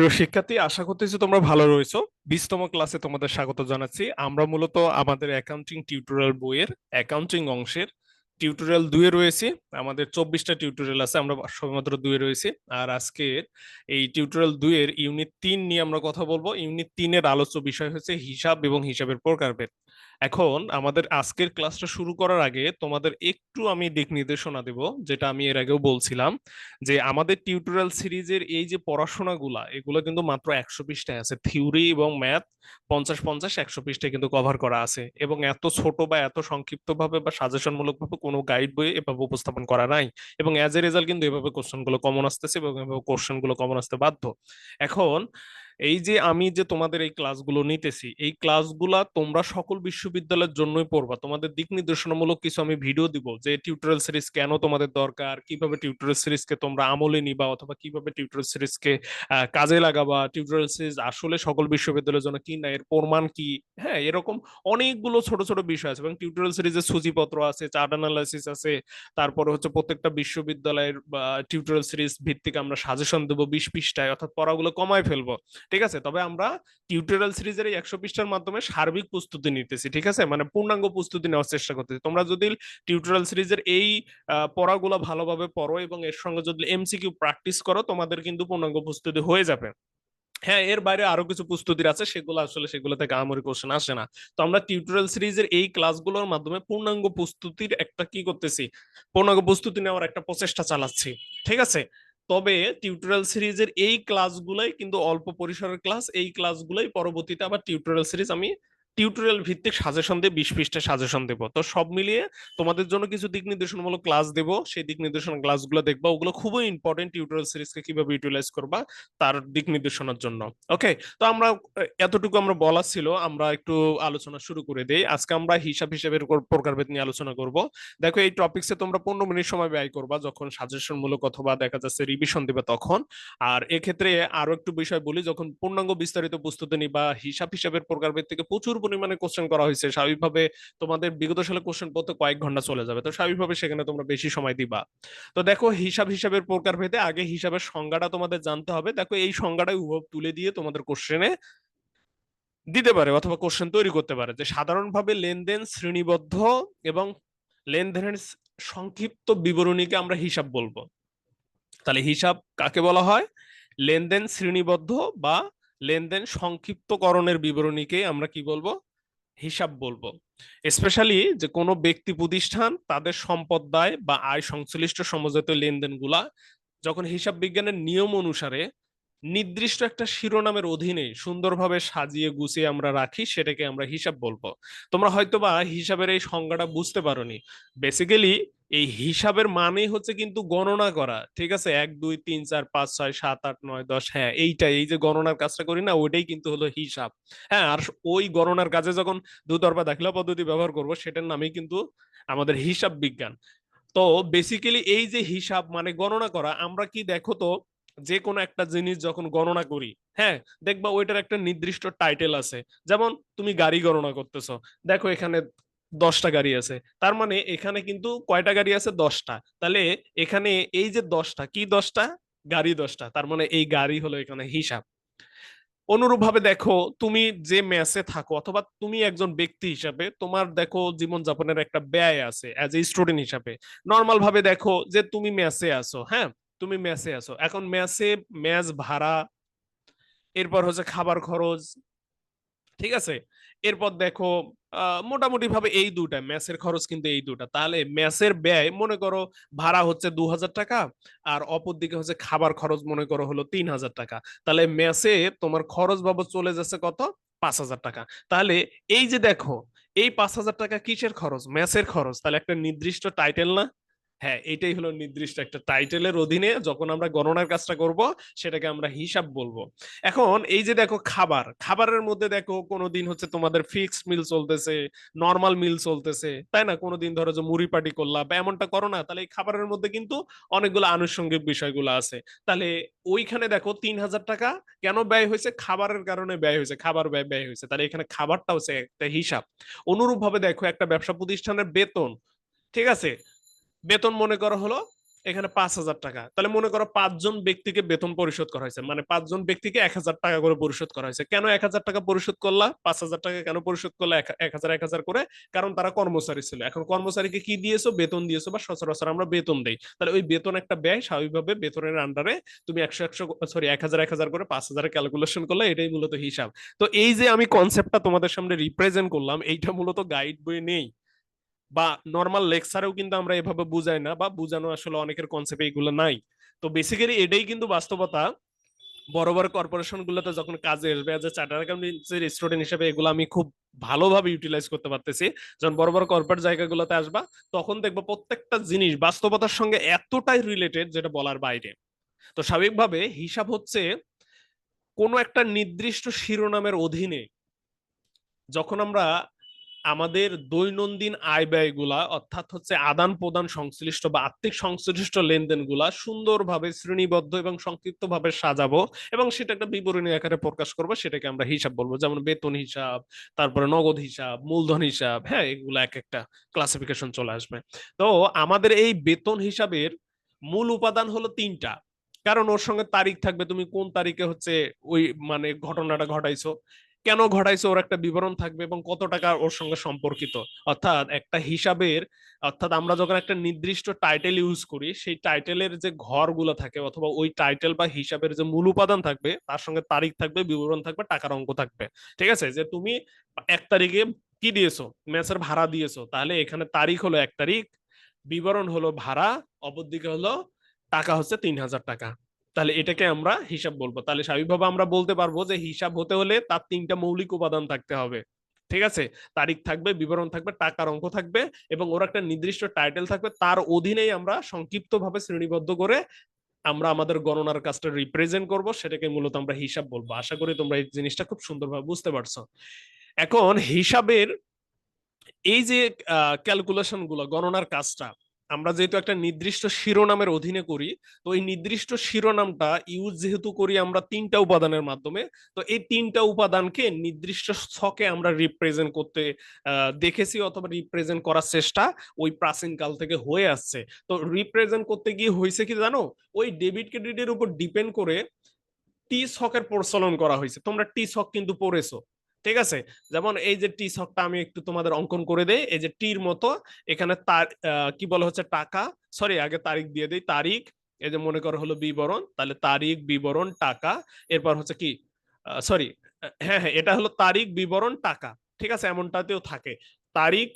প্রিয় শিক্ষার্থী, আশা করতেছি তোমরা ভালো রয়েছো। বিশতম ক্লাসে তোমাদের স্বাগত জানাচ্ছি। আমরা মূলত আমাদের অ্যাকাউন্টিং টিউটোরিয়াল বইয়ের অ্যাকাউন্টিং অংশের টিউটোরিয়াল দুয়ে রয়েছি। আমাদের চব্বিশটা টিউটোরিয়াল আছে, আমরা সবেমাত্র দুয়ে রয়েছি। আর আজকে এই টিউটোরিয়াল দুয়ের ইউনিট তিন নিয়ে আমরা কথা বলব। ইউনিট তিনের আলোচ্য বিষয় হচ্ছে হিসাব এবং হিসাবের প্রকারভেদ। এখন আমাদের আজকের ক্লাসটা শুরু করার আগে তোমাদের একটু আমি দিক নির্দেশনা দেব, যেটা আমি এর আগেও বলছিলাম, যে আমাদের টিউটোরিয়াল সিরিজের এই যে পড়াশোনাগুলা, এগুলো কিন্তু মাত্র একশো পৃষ্ঠায় আছে। থিওরি এবং ম্যাথ পঞ্চাশ পঞ্চাশ একশো পৃষ্ঠায় কিন্তু কভার করা আছে এবং এত ছোট বা এত সংক্ষিপ্ত ভাবে বা সাজেশন মূলক ভাবে কোনো গাইড বই এভাবে উপস্থাপন করা নাই এবং অ্যাজ এ রেজাল্ট কিন্তু এভাবে কোশ্চেনগুলো কমন আসতেছে এবং এভাবে কোশ্চেনগুলো কমন আসতে বাধ্য। এখন এই যে আমি যে তোমাদের এই ক্লাসগুলো নিতেছি, এই ক্লাসগুলা তোমরা সকল বিশ্ববিদ্যালয়ের জন্যই পড়বা। তোমাদের দিক নির্দেশনামূলক কিছু আমি ভিডিও দিব যে টিউটোরিয়াল সিরিজ কেন তোমাদের দরকার, কীভাবে টিউটোরিয়াল সিরিজকে তোমরা আমলে নিবা অথবা কীভাবে টিউটোরিয়াল সিরিজকে কাজে লাগাবা টিউটোরিয়াল সিরিজ আসলে সকল বিশ্ববিদ্যালয়ের জন্য কি না, এর প্রমাণ কি? হ্যাঁ এরকম অনেকগুলো ছোট ছোট বিষয় আছে এবং টিউটোরিয়াল সিরিজের সূচিপত্র আছে চার্ট অ্যানালাইসিস আছে, তারপরে হচ্ছে প্রত্যেকটা বিশ্ববিদ্যালয়ের টিউটোরিয়াল সিরিজ ভিত্তিক আমরা সাজেশন দেবো বিশ পৃষ্ঠায়, অর্থাৎ পড়াগুলো কমায় ফেলব। ঠিক আছে? তবে আমরা টিউটোরিয়াল সিরিজের এই একশো পৃষ্ঠার মাধ্যমে সার্বিক প্রস্তুতি নিতেছি, ঠিক আছে? মানে পূর্ণাঙ্গ প্রস্তুতি নেওয়ার চেষ্টা করতেছি। তোমরা যদি টিউটোরিয়াল সিরিজের এই পড়াগুলো ভালোভাবে পড়ো এবং এর সঙ্গে যদি এমসিকিউ প্র্যাকটিস করো, তোমাদের কিন্তু পূর্ণাঙ্গ প্রস্তুতি হয়ে যাবে। হ্যাঁ এর বাইরে আরও কিছু প্রস্তুতির আছে, সেগুলো আসলে সেগুলো থেকে আমরি কোশ্চেন আসে না। তো আমরা টিউটোরিয়াল সিরিজের এই ক্লাসগুলোর মাধ্যমে পূর্ণাঙ্গ প্রস্তুতির একটা কি করতেছি? পূর্ণাঙ্গ প্রস্তুতি নেওয়ার একটা প্রচেষ্টা চালাচ্ছি, ঠিক আছে? তবে টিউটোরিয়াল সিরিজের এই ক্লাসগুলাই কিন্তু অল্প পরিসরের ক্লাস এই ক্লাসগুলাই পরবর্তীতে আবার টিউটোরিয়াল সিরিজ আমি টিউটোরিয়াল ভিত্তিক সাজেশন দিয়ে বিশ পৃষ্ঠা সাজেশন দেবো। তো সব মিলিয়ে তোমাদের জন্য কিছু দিক নির্দেশনামূলক ক্লাস দেবো। সেই দিক নির্দেশনা ক্লাসগুলো দেখবা, ওগুলো খুবই ইম্পর্টেন্ট টিউটোরিয়াল সিরিজকে কীভাবে ইউটিলাইজ করবা তার দিক নির্দেশনার জন্য। ওকে তো আমরা এতটুকু আমরা বলা ছিল। আমরা একটু আলোচনা শুরু করে দেই। আজকে আমরা হিসাব হিসাবের প্রকারভেদ নিয়ে আলোচনা করব। দেখো, এই টপিকসে তোমরা পনেরো মিনিট সময় ব্যয় করবা যখন সাজেশন মূলক অথবা দেখা যাচ্ছে রিভিশন দিবে তখন। আর এক্ষেত্রে আরও একটু বিষয় বলি, যখন পূর্ণাঙ্গ বিস্তারিত প্রস্তুতি নিবা, হিসাব হিসাবের প্রকারভেদ থেকে প্রচুর পরিমাণে কোশ্চেন করা হয়েছে। স্বাভাবিকভাবে তোমাদের বিগত সালে কোশ্চেন পড়তে কয়েক ঘণ্টা চলে যাবে। তো স্বাভাবিকভাবে সেখানে তোমরা বেশি সময় দিবা। তো দেখো, হিসাব হিসাবের প্রকার ভেদে আগে হিসাবের সংজ্ঞাটা তোমাদের জানতে হবে। দেখো, এই সংজ্ঞাটা উভব তুলে দিয়ে তোমাদের কোশ্চেনে দিতে পারে অথবা কোশ্চেন তৈরি করতে পারে যে সাধারণভাবে লেনদেন শ্রেণীবদ্ধ এবং লেনদেনের সংক্ষিপ্ত বিবরণীকে আমরা হিসাব বলব। তাহলে হিসাব কাকে বলা হয়? লেনদেন শ্রেণীবদ্ধ বা লেনদেন সংক্ষিপ্তকরণের বিবরণীকে আমরা কি বলব? হিসাব বলব। স্পেশালি যে কোনো ব্যক্তি প্রতিষ্ঠান তাদের সম্পদ দায় বা আয় সংশ্লিষ্ট সমজাত লেনদেনগুলা যখন হিসাব বিজ্ঞানের নিয়ম অনুসারে নির্দিষ্ট একটা শিরোনামের অধীনে সুন্দরভাবে সাজিয়ে গুছিয়ে আমরা রাখি, সেটাকে আমরা হিসাব বলব। তোমরা হয়তোবা হিসাবের এই সংজ্ঞাটা বুঝতে পারোনি। বেসিক্যালি এই হিসাবের মানে হচ্ছে কিন্তু গণনা করা। ঠিক আছে? এক, দুই, তিন, চার, পাঁচ, ছয়, সাত, আট, নয়, দশ হ্যাঁ এইটাই। এই যে গণনার কাজটা করি না, ওইটাই কিন্তু হলো হিসাব। হ্যাঁ আর ওই গণনার কাজে যখন দুতরফা দাখিলা পদ্ধতি ব্যবহার করব, সেটার নামেই কিন্তু আমাদের হিসাব বিজ্ঞান। তো বেসিক্যালি এই যে হিসাব মানে গণনা করা, আমরা কি দেখো তো যে কোনো একটা জিনিস যখন গণনা করি হ্যাঁ দেখবা ওইটার একটা নির্দিষ্ট টাইটেল আছে। যেমন তুমি গাড়ি গণনা করতেছো। দেখো এখানে দশটা গাড়ি আছে। তার মানে এখানে কিন্তু কয়টা গাড়ি আছে? দশটা। তাহলে এখানে এই যে দশটা, কি দশটা? গাড়ি দশটা। তার মানে এই গাড়ি হলো এখানে হিসাব। অনুরূপ ভাবে দেখো, তুমি যে ম্যাচে থাকো অথবা তুমি একজন ব্যক্তি হিসাবে তোমার দেখো জীবনযাপনের একটা ব্যয় আছে অ্যাজ এ স্টুডেন্ট হিসাবে। নর্মাল ভাবে দেখো যে তুমি ম্যাচে আছো হ্যাঁ? তুমি ম্যাচে আছো। এখন ম্যাচে ম্যাচ ভাড়া, এরপর হচ্ছে খাবার খরচ, ঠিক আছে? এরপর দেখো মোটামুটি ভাবে এই দুটা ম্যাচের খরচ কিন্তু এই দুটা তাহলে ম্যাচের ব্যয় মনে করো ভাড়া হচ্ছে দু হাজার টাকা, আর অপর দিকে হচ্ছে খাবার খরচ মনে করো হলো তিন হাজার টাকা। তাহলে ম্যাচে তোমার খরচ বাবদ চলে যাচ্ছে কত? পাঁচ হাজার টাকা। তাহলে এই যে দেখো, এই পাঁচ হাজার টাকা কিসের খরচ? ম্যাচের খরচ। তাহলে একটা নির্দিষ্ট টাইটেল না? হ্যাঁ এটাই হলো নির্দিষ্ট একটা টাইটেলের অধীনে যখন আমরা গণনার কাজটা করব, সেটাকে আমরা হিসাব বলব। এখন এই যে দেখো খাবার, খাবারের মধ্যে দেখো কোনোদিন হচ্ছে তোমাদের ফিক্সড মিল চলতেছে নর্মাল মিল চলতেছে, তাই না? কোনোদিন ধরো যে মুড়ি পাটি করলা বা এমনটা করো না, তাহলে এই খাবারের মধ্যে কিন্তু অনেকগুলো আনুষঙ্গিক বিষয়গুলো আছে। তাহলে ওইখানে দেখো তিন হাজার টাকা কেন ব্যয় হয়েছে? খাবারের কারণে ব্যয় হয়েছে, খাবার ব্যয় ব্যয় হয়েছে। তাহলে এখানে খাবারটা হচ্ছে একটা হিসাব। অনুরূপ ভাবে দেখো একটা ব্যবসা প্রতিষ্ঠানের বেতন, ঠিক আছে? বেতন মনে করা হলো এখানে পাঁচ হাজার টাকা। তাহলে মনে করো পাঁচজন ব্যক্তিকে বেতন পরিশোধ করা হয়েছে। মানে পাঁচজন ব্যক্তিকে এক হাজার টাকা করে পরিশোধ করা হয়েছে। কেন এক হাজার টাকা পরিশোধ করলা? পাঁচ হাজার টাকা কেন পরিশোধ করলা? এক হাজার এক হাজার করে? কারণ তারা কর্মচারী ছিল। এখন কর্মচারীকে কি দিয়েছ? বেতন দিয়েছ বা সচরাচর আমরা বেতন দেই। তাহলে ওই বেতন একটা ব্যয় স্বাভাবিকভাবে বেতনের আন্ডারে তুমি একশো একশো সরি এক হাজার এক হাজার করে পাঁচ হাজার ক্যালকুলেশন করলে এটাই মূলত হিসাব। তো এই যে আমি কনসেপ্টটা তোমাদের সামনে রিপ্রেজেন্ট করলাম, এইটা মূলত গাইড বই নেই। বা নর্মাল লেকচারেও কিন্তু আমরা এভাবে বুঝাই না বা বুঝানো আসলে অনেকের কনসেপ্ট এইগুলো নাই। তো বেসিক্যালি এটাই কিন্তু বাস্তবতা। বড় বড় কর্পোরেশন গুলোতে যখন কাজে আসবে এ চার্টার অ্যাকাউন্টেন্সির স্টুডেন্ট হিসেবে এগুলো আমি খুব ভালোভাবে ইউটিলাইজ করতে পারতেছি। যখন বড় বড় কর্পোরেট জায়গাগুলোতে আসবা, তখন দেখব প্রত্যেকটা জিনিস বাস্তবতার সঙ্গে এতটাই রিলেটেড যেটা বলার বাইরে। তো স্বাভাবিকভাবে হিসাব হচ্ছে কোনো একটা নির্দিষ্ট শিরোনামের অধীনে যখন আমরা আমাদের দৈনন্দিন আয় ব্যয়গুলা, অর্থাৎ হচ্ছে আদান প্রদান সংশ্লিষ্ট বা আর্থিক সংশ্লিষ্ট লেনদেনগুলা সুন্দরভাবে, শ্রেণীবদ্ধ এবং সংক্ষিপ্ত ভাবে সাজাবো এবং সেটা একটা বিবরণী আকারে প্রকাশ করব। সেটাকে আমরা হিসাব বলব। যেমন বেতন হিসাব, তারপরে নগদ হিসাব, মূলধন হিসাব হ্যাঁ এগুলো এক একটা ক্লাসিফিকেশন চলে আসবে। তো আমাদের এই বেতন হিসাবের মূল উপাদান হলো তিনটা। কারণ ওর সঙ্গে তারিখ থাকবে, তুমি কোন তারিখে হচ্ছে ওই মানে ঘটনাটা ঘটাইছো? কেন ঘটাইছে? ওর একটা বিবরণ থাকবে এবং কত টাকা ওর সঙ্গে সম্পর্কিত? অর্থাৎ একটা হিসাবের, অর্থাৎ আমরা যখন একটা নির্দিষ্ট টাইটেল ইউজ করি, সেই টাইটেলের যে ঘরগুলো থাকে অথবা ওই টাইটেল বা হিসাবের যে মূল উপাদান থাকবে, তার সঙ্গে তারিখ থাকবে, বিবরণ থাকবে, টাকার অঙ্ক থাকবে। ঠিক আছে? যে তুমি এক তারিখে কি দিয়েছ? ম্যাচের ভাড়া দিয়েছ। তাহলে এখানে তারিখ হলো এক তারিখ, বিবরণ হলো ভাড়া অপরদিকে হলো টাকা হচ্ছে তিন হাজার টাকা। তাহলে এটাকে আমরা হিসাব বলব। তাহলে স্বাভাবিকভাবে আমরা বলতে পারব যে হিসাব হতে হলে তার তিনটা মৌলিক উপাদান থাকতে হবে। ঠিক আছে? তারিখ থাকবে, বিবরণ থাকবে, টাকার অঙ্ক থাকবে এবং ওর একটা নির্দিষ্ট টাইটেল থাকবে। তার অধীনেই আমরা সংক্ষিপ্ত ভাবে শ্রেণীবদ্ধ করে আমরা আমাদের গণনার কাজটা রিপ্রেজেন্ট করব। সেটাকে মূলত আমরা হিসাব বলব। আশা করি তোমরা এই জিনিসটা খুব সুন্দরভাবে বুঝতে পারছ। এখন হিসাবের এই যে ক্যালকুলেশনগুলো, গণনার কাজটা আমরা যেহেতু একটা নির্দিষ্ট শিরোনামের অধীনে করি, তো এই নির্দিষ্ট শিরোনামটা ইউজ যেহেতু করি আমরা তিনটা উপাদানের মাধ্যমে, তো এই তিনটা উপাদানকে নির্দিষ্ট ছকে আমরা রিপ্রেজেন্ট করতে দেখেছি অথবা রিপ্রেজেন্ট করার চেষ্টা ওই প্রাচীন কাল থেকে হয়ে আসছে। তো রিপ্রেজেন্ট করতে গিয়ে হয়েছে কি জানো? ওই ডেবিট ক্রেডিটের উপর ডিপেন্ড করে টি ছকের প্রচলন করা হয়েছে। তোমরা টি ছক কিন্তু পড়েছো। ঠিক আছে? যেমন এই যে টি ছকটা আমি একটু তোমাদের অঙ্কন করে দেই, এই যে টির মতো এখানে তার কি বলা হচ্ছে টাকা? সরি, আগে তারিখ দিয়ে দেই, তারিখ, এই যে মনে করো হলো বিবরণ, তাহলে তারিখ, বিবরণ, টাকা, এরপর হচ্ছে কি? সরি হ্যাঁ হ্যাঁ এটা হলো তারিখ, বিবরণ, টাকা, ঠিক আছে? এমনটাতেও থাকে। তারিখ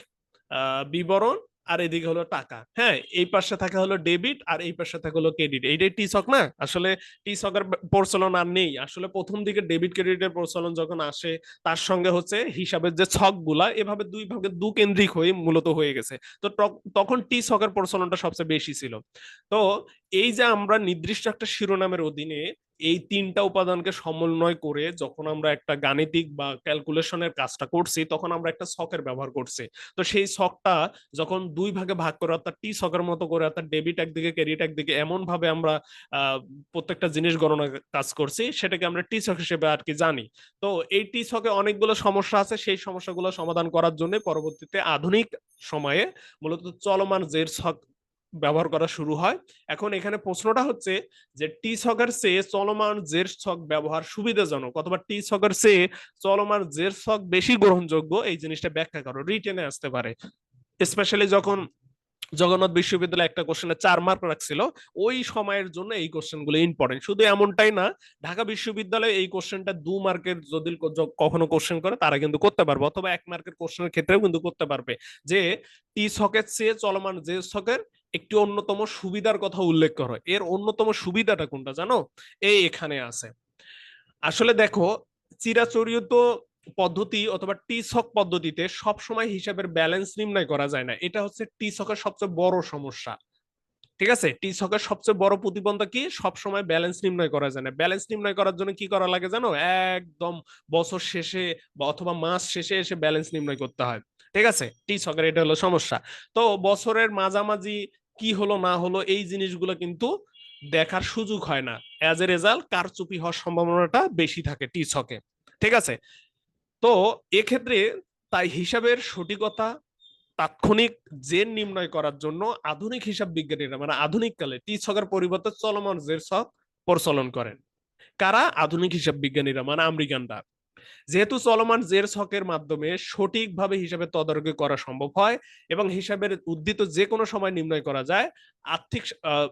বিবরণ আর এদিকে হলো টাকা। হ্যাঁ এই পাশে থাকা হলো ডেবিট আর এই পাশে থাকা হলো ক্রেডিট। এইটাই টি সক না? আসলে টি সকের প্রচলন আর নেই। আসলে প্রথম দিকে ডেবিট ক্রেডিটের প্রচলন যখন আসে, তার সঙ্গে হচ্ছে হিসাবের যে ছকগুলা এভাবে দুই ভাগে দু কেন্দ্রিক হয়ে মূলত হয়ে গেছে। তো তখন টি সকের প্রচলনটা সবচেয়ে বেশি ছিল। তো এই যে আমরা নির্দিষ্ট একটা শিরোনামের অধীনে এই তিনটা উপাদানকে সমন্বয় করে যখন আমরা একটা গাণিতিক বা ক্যালকুলেশনের কাজটা করছি, তখন আমরা একটা ছকের ব্যবহার করছি। তো সেই ছকটা যখন দুই ভাগে ভাগ করে, অর্থাৎ টি ছকের মতো করে, অর্থাৎ ডেবিট একদিকে ক্রেডিট একদিকে এমন ভাবে আমরা প্রত্যেকটা জিনিস গণনা কাজ করছি, সেটাকে আমরা টি ছক হিসেবে আর কি জানি। তো এই টি ছকে অনেকগুলো সমস্যা আছে, সেই সমস্যাগুলো সমাধান করার জন্য পরবর্তীতে আধুনিক সময়ে মূলত চলমান জের ছক ব্যবহার করা শুরু হয়। এখন এখানে প্রশ্নটা হচ্ছে যে, টি ছকের চেয়ে চলমান জের ছক ব্যবহার সুবিধাজনক? অথবা টি ছকের চেয়ে চলমান জের ছক বেশি গ্রহণযোগ্য? এই জিনিসটা ব্যাখ্যা করো, রিটেনে আসতে পারে। স্পেশালি যখন জগন্নাথ বিশ্ববিদ্যালয় একটা কোশ্চেনে চার মার্ক রাখছিল, ওই সময়ের জন্য এই কোশ্চেনগুলো ইম্পর্টেন্ট শুধু এমনটাই না, ঢাকা বিশ্ববিদ্যালয়ে এই কোশ্চেনটা দু মার্কের যদি কখনো কোশ্চেন করে, তারা কিন্তু করতে পারবে। অথবা এক মার্কের কোশ্চেনের ক্ষেত্রেও কিন্তু করতে পারবে। যে, টি ছকের চেয়ে চলমান যে ছকের একটি অন্যতম সুবিধার কথা উল্লেখ করো। এর অন্যতম সুবিধাটা কোনটা জানো? এই এখানে আছে। আসলে দেখো, চিরাচরিত পদ্ধতি অথবা টি ছক পদ্ধতিতে সব সময় হিসাবের ব্যালেন্স নির্ণয় করা যায় না। এটা হচ্ছে টি ছকের সবচেয়ে বড় সমস্যা। ঠিক আছে? টি ছকের সবচেয়ে বড় প্রতিবন্ধক কি? সব সময় ব্যালেন্স নির্ণয় করা যায় না। ব্যালেন্স নির্ণয় করার জন্য কি করা লাগে জানো? একদম বছর শেষে বা অথবা মাস শেষে এসে ব্যালেন্স নির্ণয় করতে হয়। ঠিক আছে? টি ছকের এটা হলো সমস্যা। তো বছরের মাঝামাঝি কি হলো, না হলো, এই জিনিসগুলো কিন্তু দেখার সুযোগ হয় না। অ্যাজ এ রেজাল্ট কারচুপি হওয়ার সম্ভাবনাটা বেশি থাকে টি ছকে। ঠিক আছে? তো এক্ষেত্রে তাই হিসাবের সঠিকতা, তাৎক্ষণিক জের নির্ণয় করার জন্য আধুনিক হিসাব বিজ্ঞানীরা মানে আধুনিক কালে টি ছকের পরিবর্তে চলমান জের ছক প্রচলন করেন। কারা? আধুনিক হিসাব বিজ্ঞানীরা মানে আমেরিকানরা। যেহেতু চলমান জের ছকের মাধ্যমে সঠিকভাবে হিসাবে তদারকি করা সম্ভব হয় এবং হিসাবের উদ্দিত যে কোনো সময় নির্ণয় করা যায়, আর্থিক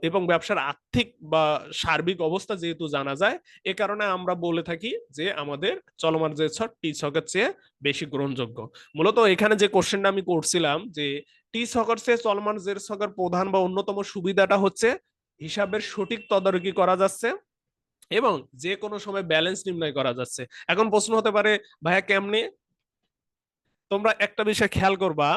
এবং ব্যবসার আর্থিক বা সার্বিক অবস্থা যেহেতু জানা যায়, এ কারণে আমরা বলে থাকি যে আমাদের চলমান জের ছক টি ছকের চেয়ে বেশি গ্রহণযোগ্য। মূলত এখানে যে কোশ্চেনটা আমি করছিলাম যে টি ছকের চেয়ে চলমান জের ছকের প্রধান বা অন্যতম সুবিধাটা হচ্ছে হিসাবের সঠিক তদারকি করা যাচ্ছে এবং যে কোনো সময় ব্যালেন্স নির্ণয় করা যাচ্ছে। এখন প্রশ্ন হতে পারে, ভাইয়া, কেমনে? তোমরা একটা বিষয় খেয়াল করবা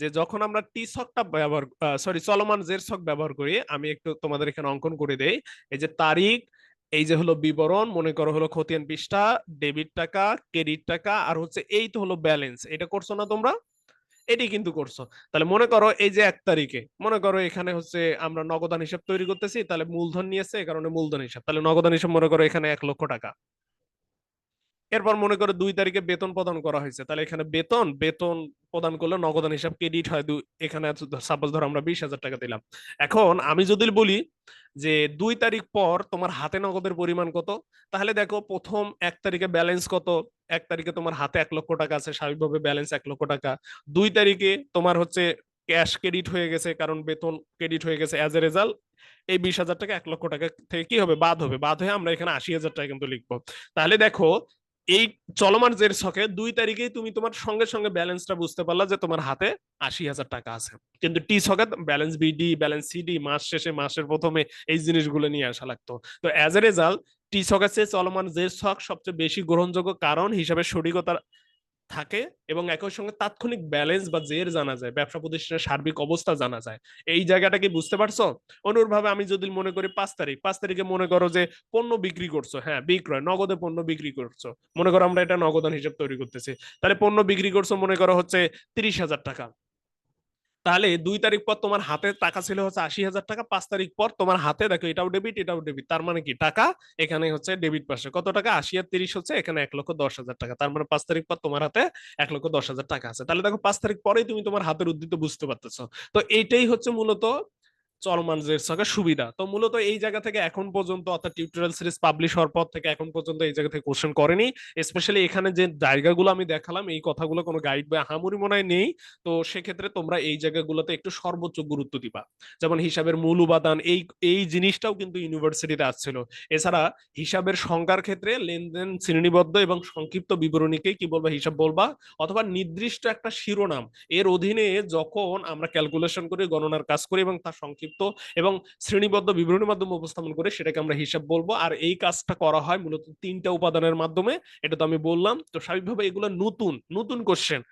যে যখন আমরা টি ছকটা ব্যবহার সরি চলমান জের ছক ব্যবহার করি, আমি একটু তোমাদের এখানে অঙ্কন করে দেই। এই যে তারিখ, এই যে হলো বিবরণ, মনে করো হলো খতিয়ান পৃষ্ঠা ডেবিট টাকা ক্রেডিট টাকা, আর হচ্ছে এই তো হলো ব্যালেন্স এটা করছ না তোমরা? এটি কিন্তু করছ। তাহলে মনে করো এই যে এক তারিখে, মনে করো এখানে হচ্ছে আমরা নগদান হিসাব তৈরি করতেছি, তাহলে মূলধন নিয়েছে এই কারণে মূলধন হিসাব। তাহলে নগদান হিসাব মনে করো এখানে এক লক্ষ টাকা। এরপর মনে করো দুই তারিখে বেতন প্রদান করা হয়েছে। তাহলে এখানে বেতন বেতন প্রদান করলে নগদান হিসাব ক্রেডিট হয় এখানে সাপোজ ধরো আমরা বিশ হাজার টাকা দিলাম। এখন আমি যদি বলি যে দুই তারিখ পর তোমার হাতে নগদের পরিমাণ কত? তাহলে দেখো প্রথম এক তারিখে ব্যালেন্স কত? এক তারিখে তোমার হাতে এক লক্ষ টাকা আছে, স্বাভাবিকভাবে ব্যালেন্স এক লক্ষ টাকা। দুই তারিখে তোমার হচ্ছে ক্যাশ ক্রেডিট হয়ে গেছে, কারণ বেতন ক্রেডিট হয়ে গেছে অ্যাজ এ রেজাল্ট এই বিশ হাজার টাকা এক লক্ষ টাকা থেকে কি হবে? বাদ হবে। বাদ হয়ে আমরা এখানে আশি হাজার টাকা কিন্তু লিখব। তাহলে দেখো এই চলমান জের ছকে দুই তারিখেই তুমি তোমার সঙ্গে সঙ্গে ব্যালেন্সটা বুঝতে পারলা যে তোমার হাতে আশি হাজার টাকা আছে। কিন্তু টি ছকে ব্যালেন্স বিডি, ব্যালেন্স সিডি, মাস শেষে, মাসের প্রথমে এই জিনিসগুলো নিয়ে আসা লাগতো। তো অ্যাজ এ রেজাল্ট টি ছকে চলমান জের ছক সবচেয়ে বেশি গ্রহণযোগ্য কারণ হিসাবে সঠিকতা থাকে এবং একই সঙ্গে তাৎক্ষণিক ব্যালেন্স বা জের জানা যায়, ব্যবসা প্রতিষ্ঠানের সার্বিক অবস্থা জানা যায়। এই জায়গাটা কি বুঝতে পারছ? অনুরূপভাবে আমি যদি মনে করি পাঁচ তারিখ, পাঁচ তারিখে মনে করো যে পণ্য বিক্রি করছ হ্যাঁ বিক্রয়, নগদে পণ্য বিক্রি করছ। মনে করো আমরা এটা নগদান হিসেব তৈরি করতেছি। তাহলে পণ্য বিক্রি করছ মনে করো হচ্ছে তিরিশ হাজার টাকা। তাহলে দুই তারিখ পর তোমার হাতে টাকা ছিল হচ্ছে আশি হাজার টাকা, পাঁচ তারিখ পর তোমার হাতে দেখো এটাও ডেবিট এটাও ডেবিট তার মানে কি? টাকা এখানে হচ্ছে ডেবিট পাশে কত টাকা? আশি আর তিরিশ হচ্ছে এখানে এক লক্ষ দশ হাজার টাকা। তার মানে পাঁচ তারিখ পর তোমার হাতে এক লক্ষ দশ হাজার টাকা আছে। তাহলে দেখো পাঁচ তারিখ পরেই তুমি তোমার হাতের উদ্দিত বুঝতে পারতেছো। তো এইটাই হচ্ছে মূলত চলমান জের ছকের সুবিধা। তো মূলত এই জায়গা থেকে এখন পর্যন্ত অর্থাৎ টিউটোরিয়াল সিরিজ পাবলিশ হওয়ার পর থেকে এখন পর্যন্ত এই জায়গা থেকে কোশ্চেন করেনি। স্পেশালি এখানে যে জায়গাগুলো আমি দেখালাম, এই কথাগুলো কোনো গাইড বা হামুরি মনে হয় নেই। তো সেক্ষেত্রে তোমরা এই জায়গাগুলোতে একটু সর্বোচ্চ গুরুত্ব দিবা। যেমন হিসাবের মূল উপাদান, এই এই জিনিসটাও কিন্তু ইউনিভার্সিটিতে আসছিল। এছাড়া হিসাবের সংজ্ঞার ক্ষেত্রে লেনদেন শ্রেণীবদ্ধ এবং সংক্ষিপ্ত বিবরণীকে কি বলবা, হিসাব বলবা? অথবা নির্দিষ্ট একটা শিরোনাম, এর অধীনে যখন আমরা ক্যালকুলেশন করি, গণনার কাজ করি এবং তার সংক্ষিপ্ত এবং শ্রেণীবদ্ধ বিবরণীর মাধ্যমে উপস্থাপন করে সেটাকে আমরা হিসাব বলব। আর এই কাজটা করা হয় মূলত তিনটা উপাদানের মাধ্যমে, এটা তো আমি বললাম। তো স্বাভাবিকভাবে এগুলো নতুন নতুন কোশ্চেন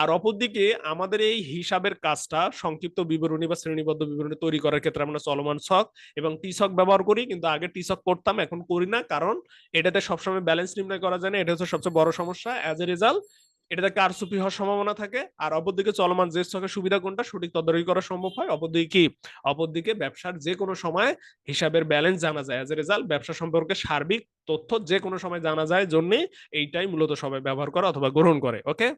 আর অপরদিকে আমাদের এই হিসাবের কাজটা সংক্ষিপ্ত বিবরণী বা শ্রেণীবদ্ধ বিবরণী তৈরি করার ক্ষেত্রে আমরা চলমান ছক এবং টিসক ব্যবহার করি, কিন্তু আগে টিসক করতাম, এখন করি না। কারণ এটাতে সবসময় ব্যালেন্স নির্ণয় করা যায় না, এটা হচ্ছে সবচেয়ে বড় সমস্যা। অ্যাজ এ রেজাল্ট এটাতে কারচুপি হওয়ার সম্ভাবনা থাকে। আর অপরদিকে চলমান যে ছকের সুবিধা কোনটা, সঠিক তদারকি করা সম্ভব হয়। অপরদিকে কি? অপরদিকে ব্যবসার যে কোনো সময় হিসাবের ব্যালেন্স জানা যায়। অ্যাজ এ রেজাল্ট ব্যবসা সম্পর্কে সার্বিক তথ্য যে কোনো সময় জানা যায়, জন্যে এইটাই মূলত সবাই ব্যবহার করে অথবা গ্রহণ করে ওকে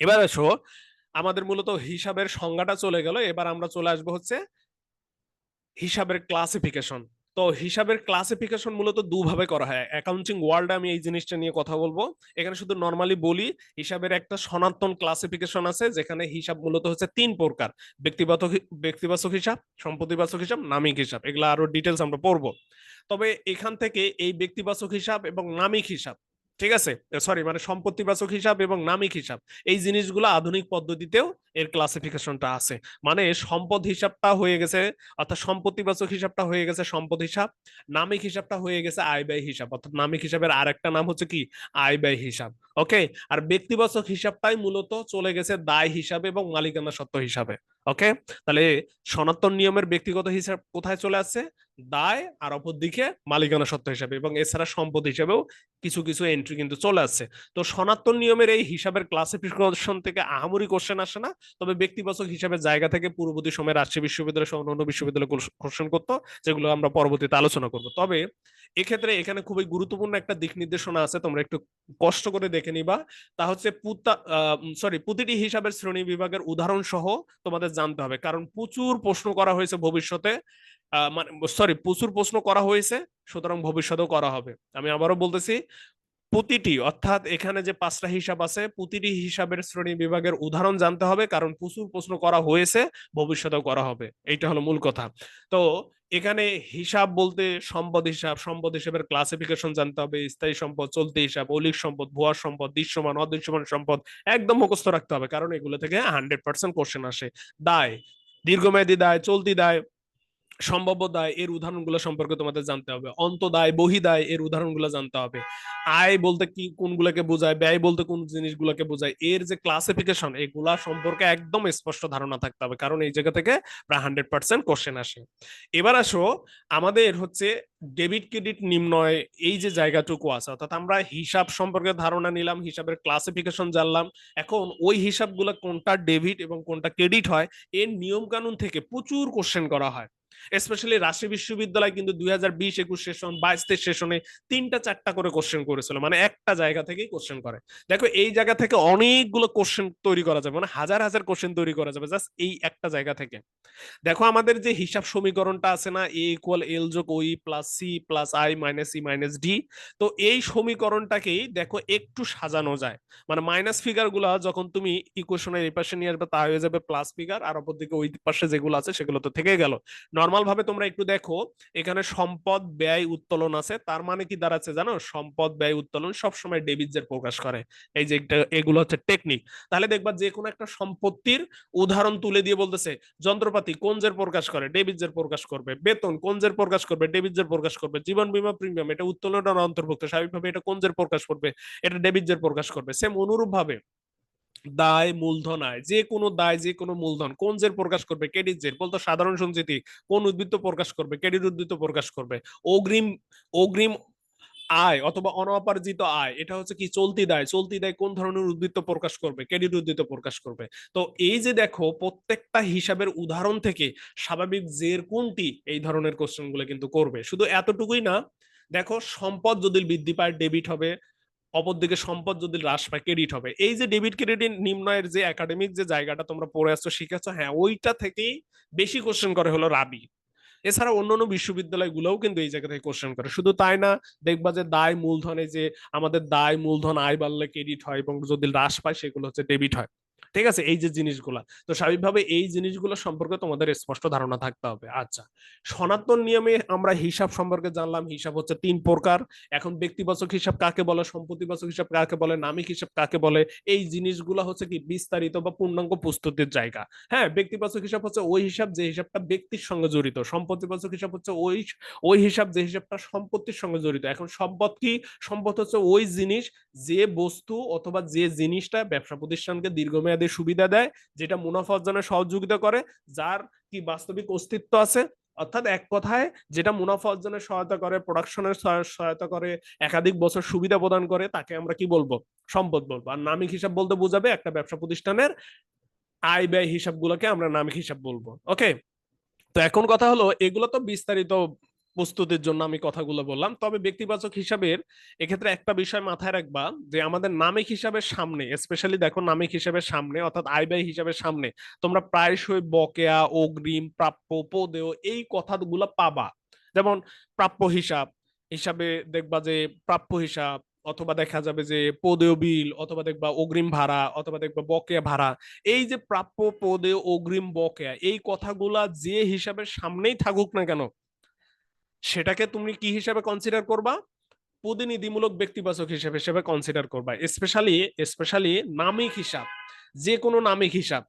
এবার এসো আমাদের মূলত হিসাবের সংজ্ঞাটা চলে গেল। এবার আমরা চলে আসব হচ্ছে হিসাবের ক্লাসিফিকেশন তো হিসাবের ক্লাসিফিকেশন মূলত দুভাবে করা হয়। অ্যাকাউন্টিং ওয়ার্ল্ডে আমি এই জিনিসটা নিয়ে কথা বলব। এখানে শুধু নর্মালি বলি, হিসাবের একটা সনাতন ক্লাসিফিকেশন আছে, যেখানে হিসাব মূলত হচ্ছে তিন প্রকার। ব্যক্তিগত ব্যক্তিবাচক হিসাব সম্পত্তিবাচক হিসাব, নামিক হিসাব। এগুলো আরও ডিটেলস আমরা পড়ব। তবে এখান থেকে এই ব্যক্তিবাচক হিসাব এবং নামিক হিসাব ঠিক আছে? সরি মানে সম্পত্তিবাচক হিসাব এবং নামিক হিসাব। এই জিনিসগুলো আধুনিক পদ্ধতিতেও এর ক্লাসিফিকেশনটা আছে। মানে সম্পদ হিসাবটা হয়ে গেছে, অর্থাৎ সম্পত্তিবাচক হিসাবটা হয়ে গেছে সম্পদ হিসাব, নামিক হিসাবটা হয়ে গেছে আয় ব্যয় হিসাব। অর্থাৎ নামিক হিসাবের আরেকটা নাম হচ্ছে কি? আয় ব্যয় হিসাব। ওকে আর ব্যক্তিবাচক হিসাবটাই মূলত চলে গেছে দায় হিসাবে এবং মালিকানা সত্ত্ব হিসাবে। ওকে তাহলে সনাতন নিয়মের ব্যক্তিগত হিসাব কোথায় চলে আসছে? দায় আর অপর দিকে মালিকানা সত্ত্ব হিসাবে এবং এছাড়া সম্পদ হিসাবেও কিছু কিছু এন্ট্রি কিন্তু চলে আসছে। তো সনাতন নিয়মের এই হিসাবের ক্লাসিফিকেশন থেকে আহামরি কোশ্চেন আসে না। তবে ব্যক্তিবাচক হিসাবে জায়গা থেকে পূর্ববর্তী সময় রাজশাহী বিশ্ববিদ্যালয় সহ অন্যান্য বিশ্ববিদ্যালয় কোশ্চেন করতো, যেগুলো আমরা পরবর্তীতে আলোচনা করব। তবে এক্ষেত্রে এখানে খুবই গুরুত্বপূর্ণ একটা দিক নির্দেশনা আছে, তোমরা একটু কষ্ট করে দেখে নিবা। তা হচ্ছে পুতা সরি প্রতিটি হিসাবের শ্রেণি বিভাগের উদাহরণ সহ তোমাদের জানতে হবে। কারণ প্রচুর প্রশ্ন করা হয়েছে ভবিষ্যতে। মানে সরি প্রচুর প্রশ্ন করা হয়েছে, সুতরাং ভবিষ্যতেও করা হবে। আমি আবারও বলতেছি প্রতিটি, অর্থাৎ এখানে যে পাঁচটা হিসাব আছে, প্রতিটি হিসাবের শ্রেণি বিভাগের উদাহরণ জানতে হবে, কারণ প্রচুর প্রশ্ন করা হয়েছে, ভবিষ্যতেও করা হবে। এইটা হলো মূল কথা। তো এখানে হিসাব বলতে সম্পদ হিসাব, সম্পদ হিসাবের ক্লাসিফিকেশন জানতে হবে, স্থায়ী সম্পদ, চলতি হিসাব অলিক সম্পদ, ভুয়া সম্পদ, দৃশ্যমান, অদৃশ্যমান সম্পদ, একদম মুখস্থ রাখতে হবে, কারণ এগুলো থেকে হান্ড্রেড পার্সেন্ট কোশ্চেন আসে। দায়, দীর্ঘমেয়াদী দায়, চলতি দায় সম্ভাব্য দায় এর উদাহরণগুলো সম্পর্কে তোমাদের জানতে হবে। অন্তদায়, বহিদায় এর উদাহরণগুলো জানতে হবে। আয় বলতে কি, কোনগুলোকে বোঝায়, ব্যয় বলতে কোন জিনিসগুলোকে বোঝায়, এর যে ক্লাসিফিকেশন এগুলা সম্পর্কে একদম স্পষ্ট ধারণা থাকতে হবে, কারণ এই জায়গা থেকে প্রায় হান্ড্রেড পার্সেন্ট কোশ্চেন আসে। এবার আসো, আমাদের হচ্ছে ডেবিট ক্রেডিট নিম্নয় এই যে জায়গাটুকু আছে, অর্থাৎ আমরা হিসাব সম্পর্কে ধারণা নিলাম, হিসাবের ক্লাসিফিকেশন জানলাম, এখন ওই হিসাবগুলো কোনটা ডেবিট এবং কোনটা ক্রেডিট হয়, এর নিয়ম কানুন থেকে প্রচুর কোশ্চেন করা হয়। স্পেশালি রাজশাহী বিশ্ববিদ্যালয় কিন্তু দুই হাজার বিশ একুশ সেশন বাইশ তেইশ সেশনে তিনটা চারটা করে কোশ্চেন করেছিল। মানে একটা জায়গা থেকেই কোশ্চেন করে। দেখো, এই জায়গা থেকে অনেকগুলো কোশ্চেন তৈরি করা যাবে। মানে হাজার হাজার কোশ্চেন তৈরি করা যাবে জাস্ট এই একটা জায়গা থেকে। দেখো, আমাদের যে হিসাব সমীকরণটা আছে না এ ইকুয়াল এল যোগ ওই plus C plus I minus C minus D তো এই সমীকরণটাকেই দেখো একটু সাজানো যায়। মানে মাইনাস ফিগারগুলা যখন তুমি ইকুয়েশনের এই পাশে নিয়ে আসবে, তা হয়ে যাবে প্লাস ফিগার আর অপর দিকে ওই পাশে যেগুলো আছে সেগুলো তো থেকে গেল। নর্মাল ভাবে তোমরা একটু দেখো, এখানে সম্পদ ব্যয় উত্তোলন আছে, তার মানে কি দাঁড়াচ্ছে জানো? সম্পদ ব্যয় উত্তোলন সবসময় ডেবিটজের প্রকাশ করে। এই যে এগুলো হচ্ছে টেকনিক। তাহলে দেখবা যে কোনো একটা সম্পত্তির উদাহরণ তুলে দিয়ে বলতেছে, যন্ত্রপাতি কোন জের প্রকাশ করে? ডেবিটজের প্রকাশ করবে। বেতন কোন জের প্রকাশ করবে? ডেবিটজের প্রকাশ করবে। জীবন বীমা প্রিমিয়াম, এটা উত্তোলনের অন্তর্ভুক্ত। স্বাভাবিকভাবে এটা কোন জের প্রকাশ করবে? এটা ডেবিটজের প্রকাশ করবে। সেম অনুরূপ ভাবে দায় মূলধন আয় যে কোনো দায়, যে কোনো মূলধন, কোন জের প্রকাশ করবে? ক্রেডিট জের। বলতো সাধারণ সঞ্চিতি, কোন উদ্বৃত্ত প্রকাশ করবে? ক্রেডিট উদ্বৃত্ত প্রকাশ করবে। অগ্রিম অগ্রিম আয় অথবা অনপার্জিত আয়, এটা হচ্ছে কি? চলতি দায়। চলতি দায় কোন ধরনের উদ্বৃত্ত প্রকাশ করবে? ক্রেডিট উদ্বৃত্ত প্রকাশ করবে। তো এই যে দেখো, প্রত্যেকটা হিসাবের উদাহরণ থেকে স্বাভাবিক জের কোনটি? এই ধরনের কোশ্চেনগুলো কিন্তু করবে। শুধু এতটুকুই না, দেখো সম্পদ যদি বৃদ্ধি পায় ডেবিট হবে অপরদিকে সম্পদ যদি হ্রাস পায় ক্রেডিট হবে। এই যে ডেবিট ক্রেডিট নিম্নয়ের যে একাডেমিক যে জায়গাটা তোমরা পড়ে আসছো, শিখেছো হ্যাঁ ওইটা থেকেই বেশি কোশ্চেন করে হলো রাবি। এছাড়া অন্যান্য বিশ্ববিদ্যালয়গুলোও কিন্তু এই জায়গা থেকে কোশ্চেন করে। শুধু তাই না, দেখবা যে দায় মূলধনে যে আমাদের দায় মূলধন আয় বাড়লে ক্রেডিট হয় এবং যদি হ্রাস পায়, সেগুলো হচ্ছে ডেবিট হয়। ঠিক আছে? এই যে জিনিসগুলা। তো স্বাভাবিকভাবে এই জিনিসগুলো সম্পর্কে তোমাদের স্পষ্ট ধারণা থাকতে হবে। আচ্ছা সনাতন নিয়মে আমরা হিসাব সম্পর্কে জানলাম। হিসাব হচ্ছে তিন প্রকার। এখন ব্যক্তিবাচক হিসাব কাকে বলে? সম্পত্তিবাচক হিসাব কাকে বলে? নামিক হিসাব কাকে বলে? এই জিনিসগুলো হচ্ছে কি? বিস্তারিত বা পূর্ণাঙ্গ প্রস্তুতির জায়গা। হ্যাঁ ব্যক্তিবাচক হিসাব হচ্ছে ওই হিসাব যে হিসাবটা ব্যক্তির সঙ্গে জড়িত। সম্পত্তিবাচক হিসাব হচ্ছে ওই ওই হিসাব যে হিসাবটা সম্পত্তির সঙ্গে জড়িত। এখন সম্পদ কি? সম্পদ হচ্ছে ওই জিনিস যে বস্তু অথবা যে জিনিসটা ব্যবসা প্রতিষ্ঠানকে দীর্ঘমেয়াদী সুবিধা দেয়, যেটা মুনাফা অর্জনে সহযোগিতা করে, যার কি বাস্তবিক অস্তিত্ব আছে। অর্থাৎ এক কথায় যেটা মুনাফা অর্জনে সহায়তা করে প্রোডাকশনের সহায়তা করে, একাধিক বছর সুবিধা প্রদান করে, তাকে আমরা কি বলব? সম্পদ বলব। আর নামিক হিসাব বলতে বোঝাবে একটা ব্যবসা প্রতিষ্ঠানের আয় ব্যয় হিসাবগুলোকে আমরা নামিক হিসাব বলব। ওকে তো এখন কথা হলো, এগুলো তো বিস্তারিত প্রস্তুতির জন্য আমি কথাগুলো বললাম। তবে ব্যক্তিবাচক হিসাবের এক্ষেত্রে একটা বিষয় মাথায় রাখবা যে আমাদের নামিক হিসাবের সামনে স্পেশালি দেখো নামিক হিসাবের সামনে, অর্থাৎ আয় ব্যয় হিসাবের সামনে, তোমরা প্রায়শই বকেয়া, অগ্রিম, প্রাপ্য পদেয় এই কথাগুলো পাবা। যেমন প্রাপ্য হিসাব, হিসাবে দেখবা যে প্রাপ্য হিসাব, অথবা দেখা যাবে যে পদেয় বিল, অথবা দেখবা অগ্রিম ভাড়া, অথবা দেখবা বকেয়া ভাড়া, এই যে প্রাপ্য, পদেয়, অগ্রিম, বকেয়া, এই কথাগুলা যে হিসাবের সামনেই থাকুক না কেন সেটাকে তুমি কি হিসাবে কনসিডার করবা? প্রতিনিধিমূলক ব্যক্তিবাচক হিসাবে হিসেবে কনসিডার করবা। স্পেশালি স্পেশালি নামিক হিসাব যে কোনো নামিক হিসাব।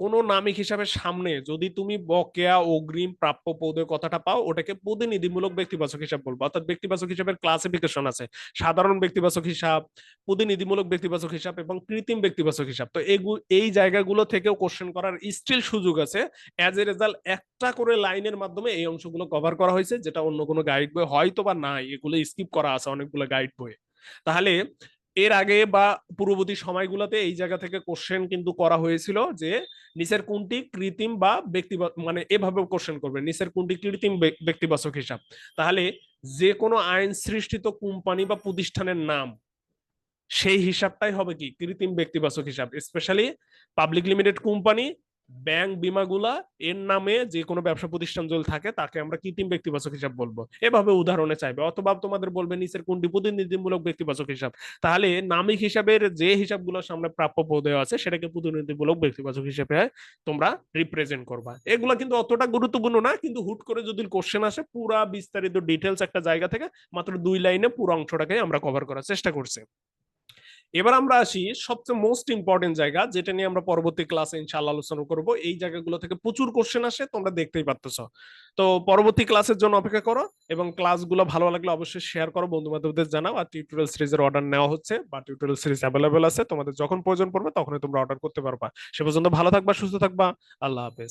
কোন নামিক হিসাবে সামনে যদি তুমি বকেয়া, অগ্রিম, প্রাপ্য পদের কথাটা পাও, ওটাকে প্রতিনিধিমূলক ব্যক্তিবাচক হিসাব বলব। অর্থাৎ ব্যক্তিবাচক হিসাবের ক্লাসিফিকেশন আছে। সাধারণ ব্যক্তিবাচক হিসাব, প্রতিনিধিমূলক ব্যক্তিবাচক হিসাব এবং কৃত্রিম ব্যক্তিবাচক হিসাব। তো এই জায়গাগুলো থেকেও কোশ্চেন করার স্টিল সুযোগ আছে। অ্যাজ এ রেজাল্ট একটা করে লাইনের মাধ্যমে এই অংশগুলো কভার করা হয়েছে, যেটা অন্য কোনো গাইড বই হয়তো বা নাই। এগুলো স্কিপ করা আছে অনেকগুলো গাইড বই তাহলে এর আগে বা পূর্ববর্তী সময়গুলোতে এই জায়গা থেকে কোশ্চেন কিন্তু করা হয়েছিল যে নিচের কোনটি কৃত্রিম বা ব্যক্তি মানে এভাবে কোশ্চেন করবে, নিচের কোনটি কৃত্রিম ব্যক্তিবাচক হিসাব। তাহলে যে কোনো আইন সৃষ্টিত কোম্পানি বা প্রতিষ্ঠানের নাম, সেই হিসাবটাই হবে কি? কৃত্রিম ব্যক্তিবাচক হিসাব। Specially public limited company bank বিমাগুলা এর নামে যে কোনো ব্যবসা প্রতিষ্ঠান যদি থাকে, তাকে আমরা কৃত্রিম ব্যক্তিবাচক হিসাব বলব। এভাবে উদাহরণে চাইবে। অথবা তোমাদের বলবে, নিচের কোনটি প্রতিনিধিমূলক ব্যক্তিবাচক হিসাব? তাহলে নামিক হিসাবের যে হিসাবগুলো সামনে প্রাপ্য পদে আছে, সেটাকে প্রতিনিধিমূলক ব্যক্তিবাচক হিসাবে তোমরা রিপ্রেজেন্ট করবা। এগুলো কিন্তু অতটা গুরুত্বপূর্ণ না, কিন্তু হুট করে যদি কোশ্চেন আসে, পুরা বিস্তারিত ডিটেলস একটা জায়গা থেকে মাত্র দুই লাইনে পুরো অংশটাকে আমরা কভার করার চেষ্টা করছি। এবার আমরা আসি সবচেয়ে মোস্ট ইম্পর্টেন্ট জায়গা, যেটা নিয়ে আমরা পরবর্তী ক্লাসে ইনশাআল্লাহ আলোচনা করব। এই জায়গাগুলো থেকে প্রচুর কোশ্চেন আসে, তোমরা দেখতেই পারতেছ। তো পরবর্তী ক্লাসের জন্য অপেক্ষা করো এবং ক্লাসগুলো ভালো লাগলে অবশ্যই শেয়ার করো বন্ধু বান্ধবদের জানাও আর টিউটোরিয়াল সিরিজের অর্ডার নেওয়া হচ্ছে বা টিউটোরিয়াল সিরিজ অ্যাভেলেবেল আছে, তোমাদের যখন প্রয়োজন পড়বে তখনই তোমরা অর্ডার করতে পারবা। সে পর্যন্ত ভালো থাকবা, সুস্থ থাকবা, আল্লাহ হাফেজ।